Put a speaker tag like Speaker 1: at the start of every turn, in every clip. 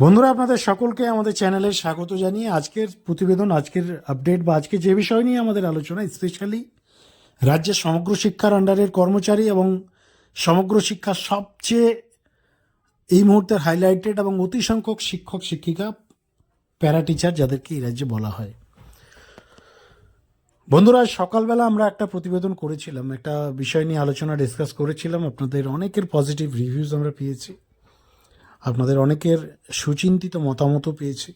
Speaker 1: বন্ধুরা, আপনাদের সকলকে আমাদের চ্যানেলে স্বাগত জানিয়ে আজকের প্রতিবেদন, আজকের আপডেট বা আজকে যে বিষয় নিয়ে আমাদের আলোচনা, স্পেশালি রাজ্যের সমগ্র শিক্ষার আন্ডারের কর্মচারী এবং সমগ্র শিক্ষার সবচেয়ে এই মুহূর্তের হাইলাইটেড এবং অতি সংখ্যক শিক্ষক, শিক্ষিকা প্যারা টিচার যাদেরকে এই রাজ্যে বলা হয়। বন্ধুরা, সকালবেলা আমরা একটা প্রতিবেদন করেছিলাম, একটা বিষয় নিয়ে আলোচনা ডিসকাস করেছিলাম। আপনাদের অনেকের পজিটিভ রিভিউজ আমরা পেয়েছি। আপনাদের অনেকের সুচিন্তিত মতামতও পেয়েছি।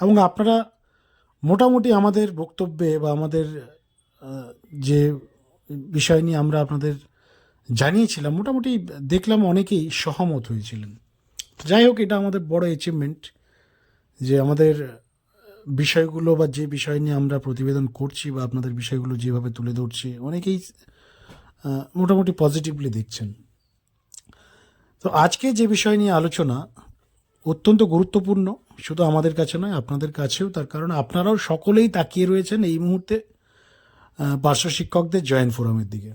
Speaker 1: এবং আপনারা মোটামুটি আমাদের বক্তব্যে বা আমাদের যে বিষয় নিয়ে আমরা আপনাদের জানিয়েছিলাম, মোটামুটি দেখলাম অনেকেই সহমত হয়েছিলেন। যাই হোক, এটা আমাদের বড় অ্যাচিভমেন্ট যে আমাদের বিষয়গুলো বা যে বিষয় নিয়ে আমরা প্রতিবেদন করছি বা আপনাদের বিষয়গুলো যেভাবে তুলে ধরছি, অনেকেই মোটামুটি পজিটিভলি দেখছেন। তো আজকে যে বিষয় নিয়ে আলোচনা অত্যন্ত গুরুত্বপূর্ণ, শুধু আমাদের কাছে নয়, আপনাদের কাছেও তার কারণ আপনারাও সকলেই তাকিয়ে রয়েছেন এই মুহূর্তে পার্শ্ব শিক্ষকদের জয়েন্ট ফোরামের দিকে।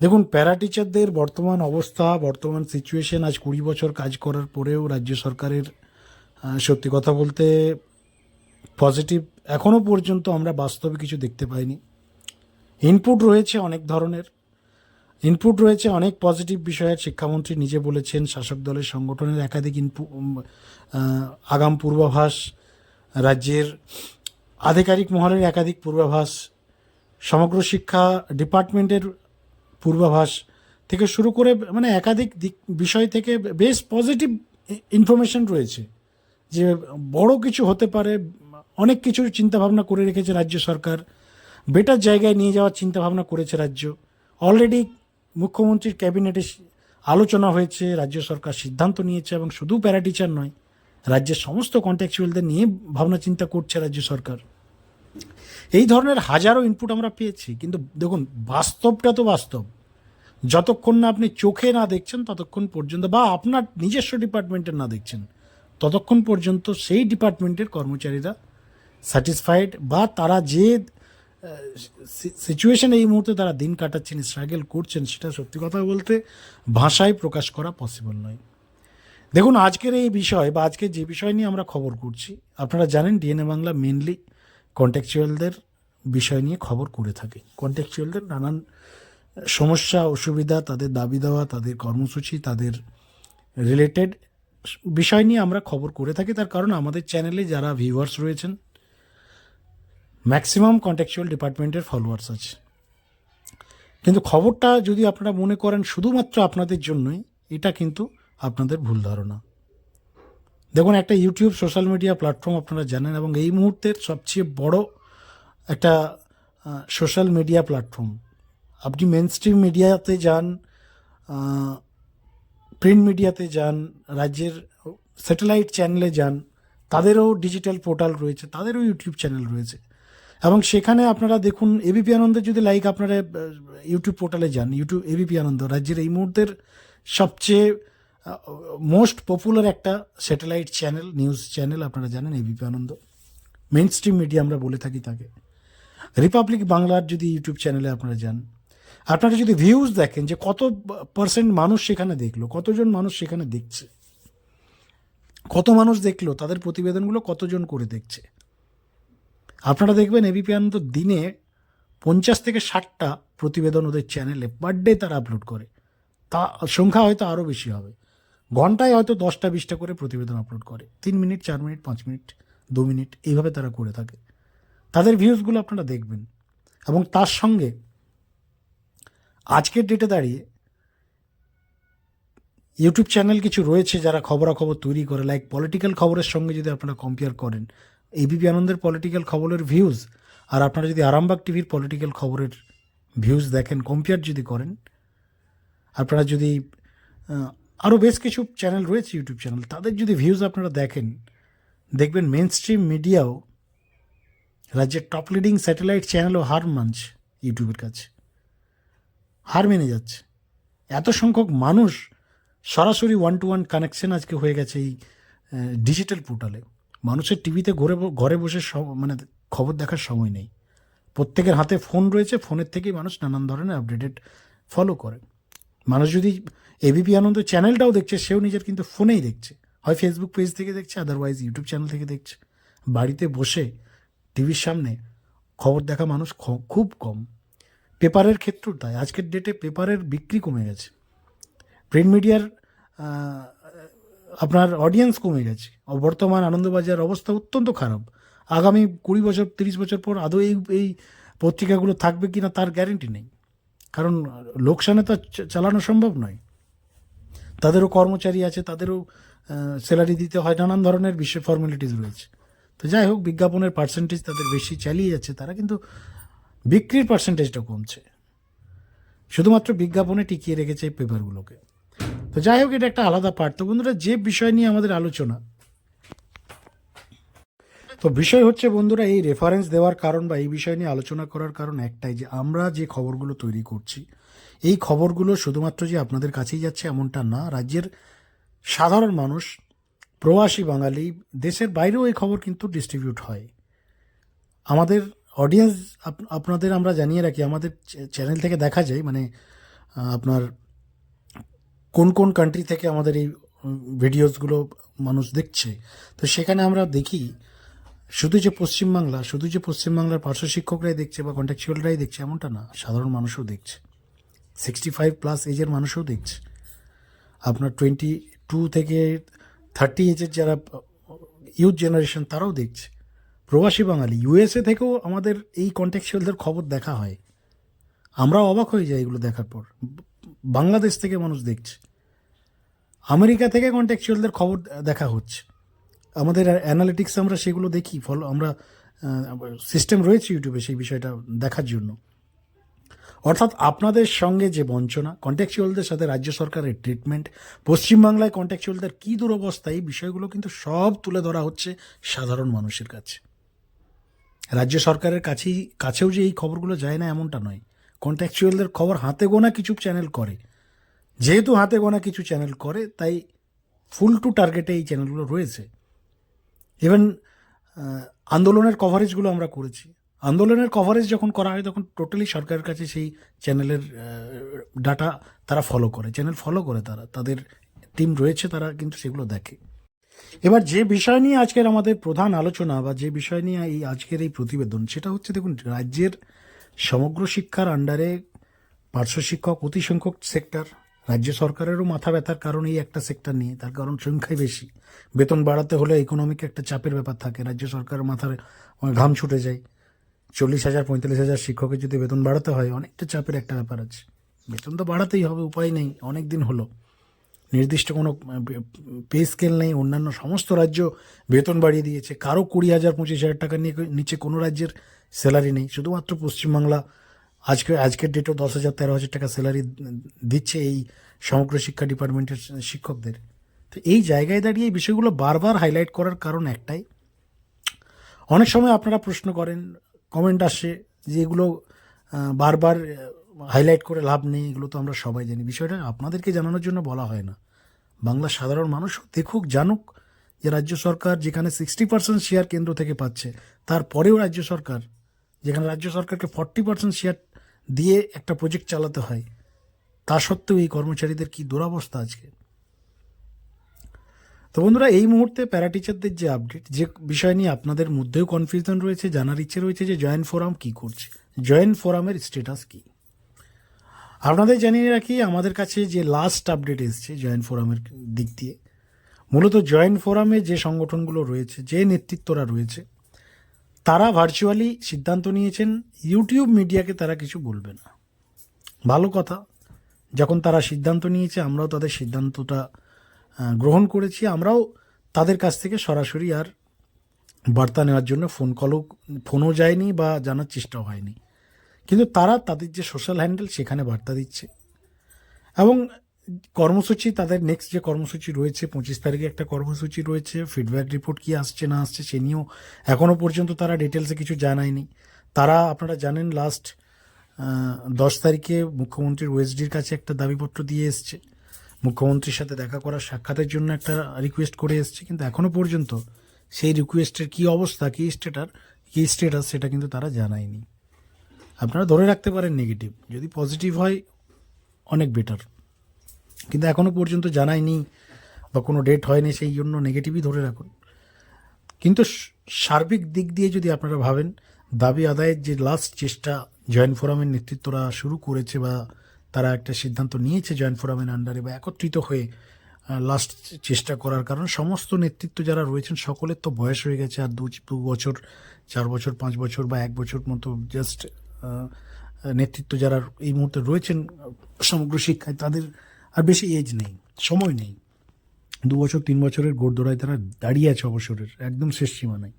Speaker 1: দেখুন, প্যারা টিচারদের বর্তমান অবস্থা, বর্তমান সিচুয়েশন আজ কুড়ি বছর কাজ করার পরেও রাজ্য সরকারের সত্যি কথা বলতে পজিটিভ এখনও পর্যন্ত আমরা বাস্তবে কিছু দেখতে পাইনি। ইনপুট রয়েছে অনেক ধরনের। ইনপুট রয়েছে অনেক পজিটিভ বিষয়ের শিক্ষামন্ত্রী নিজে বলেছেন, শাসক দলের সংগঠনের একাধিক ইনপু আগাম পূর্বাভাস, রাজ্যের আধিকারিক মহলের একাধিক পূর্বাভাস, সমগ্র শিক্ষা ডিপার্টমেন্টের পূর্বাভাস থেকে শুরু করে মানে একাধিক দিক, বিষয় থেকে বেশ পজিটিভ ইনফরমেশন রয়েছে যে বড় কিছু হতে পারে, অনেক কিছু চিন্তাভাবনা করে রেখেছে রাজ্য সরকার। বেটার জায়গায় নিয়ে যাওয়ার চিন্তাভাবনা করেছে রাজ্য। অলরেডি মুখ্যমন্ত্রীর ক্যাবিনেটে আলোচনা হয়েছে, রাজ্য সরকার সিদ্ধান্ত নিয়েছে এবং শুধু প্যারা টিচার নয়, রাজ্যের সমস্ত কন্ট্যাকচুয়ালদের নিয়ে ভাবনা চিন্তা করছে রাজ্য সরকার। এই ধরনের হাজারো ইনপুট আমরা পেয়েছি, কিন্তু দেখুন, বাস্তবটা তো বাস্তব। যতক্ষণ না আপনি চোখে না দেখছেন, ততক্ষণ পর্যন্ত বা আপনার নিজস্ব ডিপার্টমেন্টের না দেখছেন, ততক্ষণ পর্যন্ত সেই ডিপার্টমেন্টের কর্মচারীরা স্যাটিসফাইড বা তারা যে সিচুয়েশন এই মুহূর্তে তারা দিন কাটাচ্ছেন স্ট্রাগল করছেন, সেটা সত্যি কথা বলতে ভাষায় প্রকাশ করা পসিবল নয়। দেখুন, আজকের এই বিষয় বা আজকে যে বিষয় নিয়ে আমরা খবর করছি, আপনারা জানেন ডিএনএ বাংলা মেনলি কন্ট্যাকচুয়ালদের বিষয় নিয়ে খবর করে থাকে। কন্ট্যাকচুয়ালদের নানান সমস্যা, অসুবিধা, তাদের দাবি দেওয়া, তাদের কর্মসূচি, তাদের রিলেটেড বিষয় নিয়ে আমরা খবর করে থাকি। তার কারণ আমাদের চ্যানেলে যারা ভিউয়ার্স রয়েছেন ম্যাক্সিমাম কন্ট্যাকচুয়াল ডিপার্টমেন্টের ফলোয়ার্স আছে। কিন্তু খবরটা যদি আপনারা মনে করেন শুধুমাত্র আপনাদের জন্যই, এটা কিন্তু আপনাদের ভুল ধারণা। দেখুন, একটা ইউটিউব সোশ্যাল মিডিয়া প্ল্যাটফর্ম আপনারা জানেন এবং এই মুহূর্তের সবচেয়ে বড় একটা সোশ্যাল মিডিয়া প্ল্যাটফর্ম আপনি মেন স্ট্রিম মিডিয়াতে যান প্রিন্ট মিডিয়াতে যান, রাজ্যের স্যাটেলাইট চ্যানেলে যান, তাদেরও ডিজিটাল পোর্টাল রয়েছে, তাদেরও ইউটিউব চ্যানেল রয়েছে। এবং সেখানে আপনারা দেখুন এবিপি আনন্দের যদি লাইক আপনারা ইউটিউব পোর্টালে যান ইউটিউব এবিপি আনন্দ, রাজ্যের এই মুহূর্তের সবচেয়ে মোস্ট পপুলার একটা স্যাটেলাইট চ্যানেল নিউজ চ্যানেল আপনারা জানেন ABP Ananda. Mainstream media আমরা বলে থাকি তাকে। রিপাবলিক বাংলার যদি ইউটিউব চ্যানেলে আপনারা যান, আপনারা যদি ভিউজ দেখেন যে কত পার্সেন্ট মানুষ সেখানে দেখল, কতজন মানুষ সেখানে দেখছে, কত মানুষ দেখল, তাদের প্রতিবেদনগুলো কতজন করে দেখছে আপনারা দেখবেন এবিপি আনন্দ দিনে পঞ্চাশ থেকে ষাটটা প্রতিবেদন ওদের চ্যানেলে পার ডে তারা আপলোড করে। তা, সংখ্যা হয়তো আরও বেশি হবে। ঘন্টায় হয়তো দশটা, বিশটা করে প্রতিবেদন আপলোড করে। তিন মিনিট, চার মিনিট, পাঁচ মিনিট, দু মিনিট, এইভাবে তারা করে থাকে। তাদের ভিউজগুলো আপনারা দেখবেন। এবং তার সঙ্গে আজকের ডেটে দাঁড়িয়ে ইউটিউব চ্যানেল কিছু রয়েছে যারা খবরাখবর তৈরি করে লাইক পলিটিক্যাল খবরের সঙ্গে যদি আপনারা কম্পেয়ার করেন এবিপি আনন্দের পলিটিক্যাল খবরের ভিউজ আর আপনারা যদি আরামবাগ টিভির পলিটিক্যাল খবরের ভিউজ দেখেন কম্পেয়ার যদি করেন, আপনারা যদি আরও বেশ কিছু চ্যানেল রয়েছে ইউটিউব চ্যানেল তাদের যদি ভিউজ আপনারা দেখেন, দেখবেন মেন স্ট্রিম মিডিয়াও রাজ্যের টপ লিডিং স্যাটেলাইট চ্যানেলও হার মানছে ইউটিউবের কাছে। হার মেনে যাচ্ছে। এত সংখ্যক মানুষ সরাসরি ওয়ান টু ওয়ান কানেকশন আজকে হয়ে গেছে এই ডিজিটাল পোর্টালে মানুষের টিভিতে ঘরে ঘরে বসে সব- মানে খবর দেখার সময় নেই। প্রত্যেকের হাতে ফোন রয়েছে ফোনের থেকেই মানুষ নানান ধরনের আপডেটেড ফলো করে। মানুষ যদি এবিপি আনন্দ চ্যানেলটাও দেখছে, সেও নিজের কিন্তু ফোনেই দেখছে। হয় ফেসবুক পেজ থেকে দেখছে আদারওয়াইজ ইউটিউব চ্যানেল থেকে দেখছে। বাড়িতে বসে টিভির সামনে খবর দেখা মানুষ খুব কম। পেপারের ক্ষেত্রেও তাই। আজকের ডেটে পেপারের বিক্রি কমে গেছে। প্রিন্ট মিডিয়ার আপনার অডিয়েন্স কমে গেছে। বর্তমান আনন্দবাজার অবস্থা অত্যন্ত খারাপ। আগামী কুড়ি বছর, তিরিশ বছর পর আদৌ এই এই পত্রিকাগুলো থাকবে কি না তার গ্যারেন্টি নেই। কারণ লোকসানে তো চালানো সম্ভব নয়। তাদেরও কর্মচারী আছে, তাদেরও স্যালারি দিতে হয়, নানান ধরনের বিষয় ফর্মালিটিস রয়েছে। তো যাই হোক, বিজ্ঞাপনের পার্সেন্টেজ তাদের বেশি চালিয়ে যাচ্ছে, তারা কিন্তু বিক্রির পার্সেন্টেজটা কমছে। শুধুমাত্র বিজ্ঞাপনে টিকিয়ে রেখেছে এই পেপারগুলোকে তো যাই হোক, এটা একটা আলাদা পার্ট তো বন্ধুরা, যে বিষয় নিয়ে আমাদের আলোচনা, তো বিষয় হচ্ছে বন্ধুরা, এই রেফারেন্স দেওয়ার কারণ বা এই বিষয় নিয়ে আলোচনা করার কারণ একটাই যে আমরা যে খবরগুলো তৈরি করছি, এই খবরগুলো শুধুমাত্র যে আপনাদের কাছেই যাচ্ছে এমনটা না। রাজ্যের সাধারণ মানুষ, প্রবাসী বাঙালি, দেশের বাইরেও এই খবর কিন্তু ডিস্ট্রিবিউট হয়। আমাদের অডিয়েন্স আপনাদের আমরা জানিয়ে রাখি, আমাদের চ্যানেল থেকে দেখা যায় মানে আপনার কোন কোন কান্ট্রি থেকে আমাদের এই ভিডিওসগুলো মানুষ দেখছে, তো সেখানে আমরা দেখি, শুধু যে পশ্চিমবাংলা, শুধু যে পশ্চিমবাংলার পার্শ্ব শিক্ষকরাই দেখছে বা কন্ট্যাকচুয়ালরাই দেখছে, এমনটা না, সাধারণ মানুষও দেখছে। সিক্সটি ফাইভ প্লাস এজের মানুষও দেখছে। আপনার টোয়েন্টি টু থেকে থার্টি এজের যারা ইউথ জেনারেশন তারাও দেখছে। প্রবাসী বাঙালি ইউএসএ থেকেও আমাদের এই কন্ট্যাকচুয়ালদের খবর দেখা হয়। আমরা অবাক হয়ে যাই এগুলো দেখার পর। বাংলাদেশ থেকে মানুষ দেখছে। আমেরিকা থেকে কন্ট্যাকচুয়ালদের খবর দেখা হচ্ছে। আমাদের অ্যানালিটিক্স আমরা সেগুলো দেখি, ফলো আমরা সিস্টেম রয়েছে ইউটিউবে সেই বিষয়টা দেখার জন্য। অর্থাৎ আপনাদের সঙ্গে যে বঞ্চনা কন্ট্যাকচুয়ালদের সাথে রাজ্য সরকারের ট্রিটমেন্ট পশ্চিমবাংলায় কন্ট্যাকচুয়ালদের কী দুরবস্থা, এই বিষয়গুলো কিন্তু সব তুলে ধরা হচ্ছে সাধারণ মানুষের কাছে। রাজ্য সরকারের কাছেই কাছেও যে এই খবরগুলো যায় না, এমনটা নয়। কন্ট্যাকচুয়ালদের খবর হাতে গোনা কিছু চ্যানেল করে। যেহেতু হাতে গোনা কিছু চ্যানেল করে, তাই ফুল টু টার্গেটে এই চ্যানেলগুলো রয়েছে। ইভেন আন্দোলনের কভারেজগুলো আমরা করেছি। আন্দোলনের কভারেজ যখন করা হয়, তখন টোটালি সরকারের কাছে সেই চ্যানেলের ডাটা তারা ফলো করে। চ্যানেল ফলো করে তারা। তাদের টিম রয়েছে, তারা কিন্তু সেগুলো দেখে। এবার যে বিষয় নিয়ে আজকের আমাদের প্রধান আলোচনা বা যে বিষয় নিয়ে এই আজকের এই প্রতিবেদন, সেটা হচ্ছে দেখুন, রাজ্যের সমগ্র শিক্ষার আন্ডারে পার্শ্ব শিক্ষক অতি সংখ্যক সেক্টর, রাজ্য সরকারেরও মাথা ব্যথার কারণ এই একটা সেক্টর নিয়ে। তার কারণ সংখ্যাই বেশি। বেতন বাড়াতে হলে ইকোনমিক একটা চাপের ব্যাপার থাকে। রাজ্য সরকারের মাথার ঘাম ছুটে যায়। চল্লিশ হাজার, পঁয়তাল্লিশ হাজার শিক্ষকের যদি বেতন বাড়াতে হয়, অনেকটা চাপের একটা ব্যাপার আছে। বেতন তো বাড়াতেই হবে, উপায় নেই। অনেক দিন হলো। নির্দিষ্ট কোনো পে স্কেল নেই। অন্যান্য সমস্ত রাজ্য বেতন বাড়িয়ে দিয়েছে। কারও কুড়ি হাজার, পঁচিশ হাজার টাকা নিয়ে নিচে কোনো রাজ্যের স্যালারি নেই। শুধুমাত্র পশ্চিমবাংলা আজকে, আজকের ডেটেও দশ হাজার তেরো হাজার টাকা স্যালারি দিচ্ছে এই সমগ্র শিক্ষা ডিপার্টমেন্টের শিক্ষকদের। তো এই জায়গায় দাঁড়িয়ে এই বিষয়গুলো বারবার হাইলাইট করার কারণ একটাই। অনেক সময় আপনারা প্রশ্ন করেন কমেন্ট আসে যে এগুলো বারবার হাইলাইট করে লাভ নেই, এগুলো তো আমরা সবাই জানি। বিষয়টা আপনাদেরকে জানানোর জন্য বলা হয় না। বাংলা সাধারণ মানুষ দেখুক, জানুক যে রাজ্য সরকার যেখানে সিক্সটি পার্সেন্ট শেয়ার কেন্দ্র থেকে পাচ্ছে, তারপরেও রাজ্য সরকার যেখানে রাজ্য সরকারকে ফর্টি পার্সেন্ট শেয়ার দিয়ে একটা প্রজেক্ট চালাতে হয়, তা সত্ত্বেও এই কর্মচারীদের কি দুরবস্থা আজকে? তো বন্ধুরা, এই মুহূর্তে প্যারা টিচারদের যে আপডেট যে বিষয় নিয়ে আপনাদের মধ্যেও কনফিউশন রয়েছে, জানার ইচ্ছে রয়েছে যে জয়েন্ট ফোরাম কি করছে? জয়েন্ট ফোরামের স্ট্যাটাস কি? আপনাদের জানিয়ে রাখি, আমাদের কাছে যে লাস্ট আপডেট এসছে জয়েন্ট ফোরামের দিক দিয়ে, মূলত জয়েন্ট ফোরামে যে সংগঠনগুলো রয়েছে, যে নেতৃত্বরা রয়েছে তারা ভার্চুয়ালি সিদ্ধান্ত নিয়েছেন ইউটিউব মিডিয়াকে তারা কিছু বলবে না। ভালো কথা, যখন তারা সিদ্ধান্ত নিয়েছে, আমরাও তাদের সিদ্ধান্তটা গ্রহণ করেছি। আমরাও তাদের কাছ থেকে সরাসরি আর বার্তা নেওয়ার জন্য ফোন কলও ফোনও যায়নি বা জানার চেষ্টাও হয়নি। কিন্তু তারা তাদের যে সোশ্যাল হ্যান্ডেল সেখানে বার্তা দিচ্ছে। এবং কর্মসূচি, তাদের নেক্সট যে কর্মসূচি রয়েছে, পঁচিশ তারিখে একটা কর্মসূচি রয়েছে ফিডব্যাক রিপোর্ট কি আসছে, না আসছে, সে নিয়েও এখনও পর্যন্ত তারা ডিটেলসে কিছু জানায়নি। তারা, আপনারা জানেন লাস্ট দশ তারিখে মুখ্যমন্ত্রীর ওএসডির কাছে একটা দাবিপত্র দিয়ে এসছে। মুখ্যমন্ত্রীর সাথে দেখা করার সাক্ষাতের জন্য একটা রিকোয়েস্ট করে এসছে, কিন্তু এখনও পর্যন্ত সেই রিকোয়েস্টের কী অবস্থা, কী স্টেটার কী স্টেটাস সেটা কিন্তু তারা জানায়নি। আপনারা ধরে রাখতে পারেন নেগেটিভ যদি পজিটিভ হয়, অনেক বেটার কিন্তু এখনও পর্যন্ত জানায়নি বা কোনো ডেট হয়নি, সেই জন্য নেগেটিভই ধরে রাখুন। কিন্তু সার্বিক দিক দিয়ে যদি আপনারা ভাবেন, দাবি আদায়ের যে লাস্ট চেষ্টা জয়েন্ট ফোরামের নেতৃত্বরা শুরু করেছে বা তারা একটা সিদ্ধান্ত নিয়েছে জয়েন্ট ফোরামের আন্ডারে বা একত্রিত হয়ে লাস্ট চেষ্টা করার কারণ, সমস্ত নেতৃত্ব যারা রয়েছেন সকলের তো বয়স হয়ে গেছে, আর দু বছর, চার বছর, পাঁচ বছর বা এক বছর মতো জাস্ট নেতৃত্ব যারা এই মুহূর্তে রয়েছেন সমগ্র শিক্ষায়, তাদের আর বেশি এজ নেই, সময় নেই। দু বছর, তিন বছরের গোড়দোড়ায় তারা দাঁড়িয়ে আছে অবসরের, একদম শেষ সীমানায়।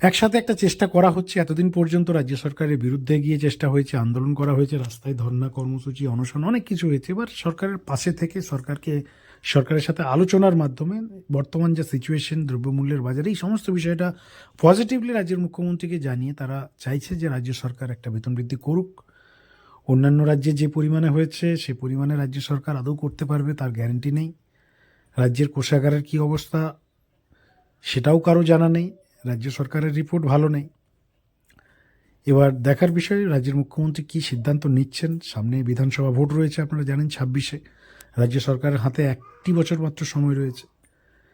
Speaker 1: একসাথে একটা চেষ্টা করা হচ্ছে, এতদিন পর্যন্ত রাজ্য সরকারের বিরুদ্ধে গিয়ে চেষ্টা হয়েছে, আন্দোলন করা হয়েছে, রাস্তায় ধর্ণা কর্মসূচি, অনশন, অনেক কিছু হয়েছে। এবার সরকারের পাশে থেকে সরকারকে, সরকারের সাথে আলোচনার মাধ্যমে বর্তমান যে সিচুয়েশন দ্রব্যমূল্যের বাজারে, এই সমস্ত বিষয়টা পজিটিভলি রাজ্যের মুখ্যমন্ত্রীকে জানিয়ে তারা চাইছে যে রাজ্য সরকার একটা বেতন বৃদ্ধি করুক। অন্যান্য রাজ্যে যে পরিমাণে হয়েছে, সে পরিমাণে রাজ্য সরকার আদৌ করতে পারবে তার গ্যারেন্টি নেই। রাজ্যের কোষাগারের কী অবস্থা সেটাও কারও জানা নেই, রাজ্য সরকারের রিপোর্ট ভালো নেই। এবার দেখার বিষয়, রাজ্যের মুখ্যমন্ত্রী কী সিদ্ধান্ত নিচ্ছেন? সামনে বিধানসভা ভোট রয়েছে আপনারা জানেন, ছাব্বিশে। রাজ্য সরকারের হাতে একটি বছর মাত্র সময় রয়েছে।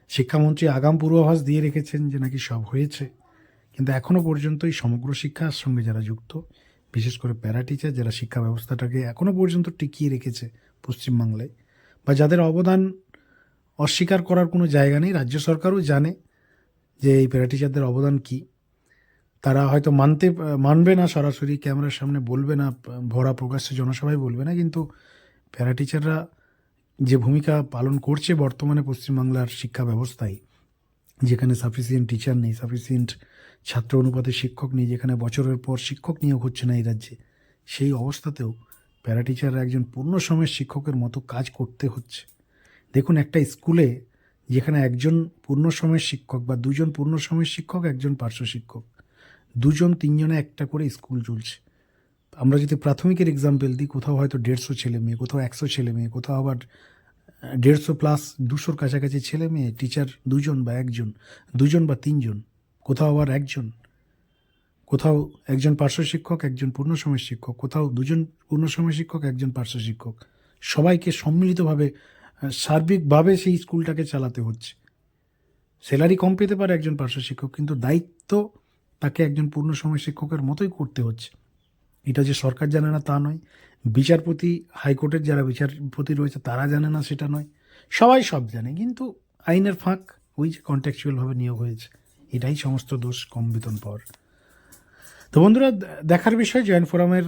Speaker 1: শিক্ষামন্ত্রী আগাম পূর্বাভাস দিয়ে রেখেছেন যে নাকি সব হয়েছে। কিন্তু এখনও পর্যন্ত এই সমগ্র শিক্ষার সঙ্গে যারা যুক্ত বিশেষ করে প্যারা টিচার যারা শিক্ষা ব্যবস্থাটাকে এখনও পর্যন্ত টিকিয়ে রেখেছে পশ্চিমবাংলায় বা যাদের অবদান অস্বীকার করার কোনো জায়গা নেই, রাজ্য সরকারও জানে যে এই প্যারা টিচারদের অবদান কী। তারা হয়তো মানতে, মানবে না সরাসরি, ক্যামেরার সামনে বলবে না, ভরা প্রকাশ্যে জনসভায় বলবে না, কিন্তু প্যারা টিচাররা যে ভূমিকা পালন করছে বর্তমানে পশ্চিমবাংলার শিক্ষা ব্যবস্থায়, যেখানে সাফিসিয়েন্ট টিচার নেই সাফিসিয়েন্ট ছাত্র অনুপাতে শিক্ষক নেই যেখানে বছরের পর শিক্ষক নিয়োগ হচ্ছে না এই রাজ্যে, সেই অবস্থাতেও প্যারা টিচাররা একজন পূর্ণ সময়ের শিক্ষকের মতো কাজ করতে হচ্ছে। দেখুন, একটা স্কুলে যেখানে একজন পূর্ণ সময়ের শিক্ষক বা দুজন পূর্ণ সময়ের শিক্ষক, একজন পার্শ্ব শিক্ষক, দুজন, তিনজনে একটা করে স্কুল চলছে। আমরা যদি প্রাথমিকের এক্সাম্পল দিই, কোথাও হয়তো দেড়শো ছেলে মেয়ে, কোথাও একশো ছেলে মেয়ে, কোথাও আবার দেড়শো প্লাস দুশোর কাছাকাছি ছেলে মেয়ে টিচার দুজন বা একজন, দুজন বা তিনজন কোথাও আবার একজন, কোথাও একজন পার্শ্ব শিক্ষক, একজন পূর্ণ সময় শিক্ষক, কোথাও দুজন পূর্ণ সময় শিক্ষক, একজন পার্শ্ব শিক্ষক। সবাইকে সম্মিলিতভাবে সার্বিকভাবে সেই স্কুলটাকে চালাতে হচ্ছে। স্যালারি কম পেতে পারে একজন পার্শ্ব শিক্ষক, কিন্তু দায়িত্ব তাকে একজন পূর্ণ সময় শিক্ষকের মতোই করতে হচ্ছে। এটা যে সরকার জানে না তা নয়। বিচারপতি, হাইকোর্টের যারা বিচারপতি রয়েছে, তারা জানে না সেটা নয়। সবাই সব জানে, কিন্তু আইনের ফাঁক ওই যে কন্ট্যাকচুয়ালভাবে নিয়োগ হয়েছে। এটাই সমস্ত দোষ কম বেতন পর। তো বন্ধুরা দেখার বিষয়, জয়েন্ট ফোরামের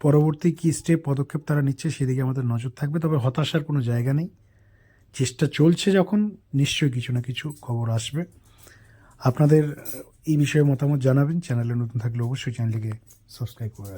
Speaker 1: পরবর্তী কী স্টেপ পদক্ষেপ তারা নিচ্ছে সেদিকে আমাদের নজর থাকবে, তবে হতাশার কোনো জায়গা নেই। চেষ্টা চলছে যখন, নিশ্চয়ই কিছু না কিছু খবর আসবে। আপনাদের এই বিষয়ে মতামত জানাবেন, চ্যানেলে নতুন থাকলে অবশ্যই চ্যানেলটিকে সাবস্ক্রাইব করে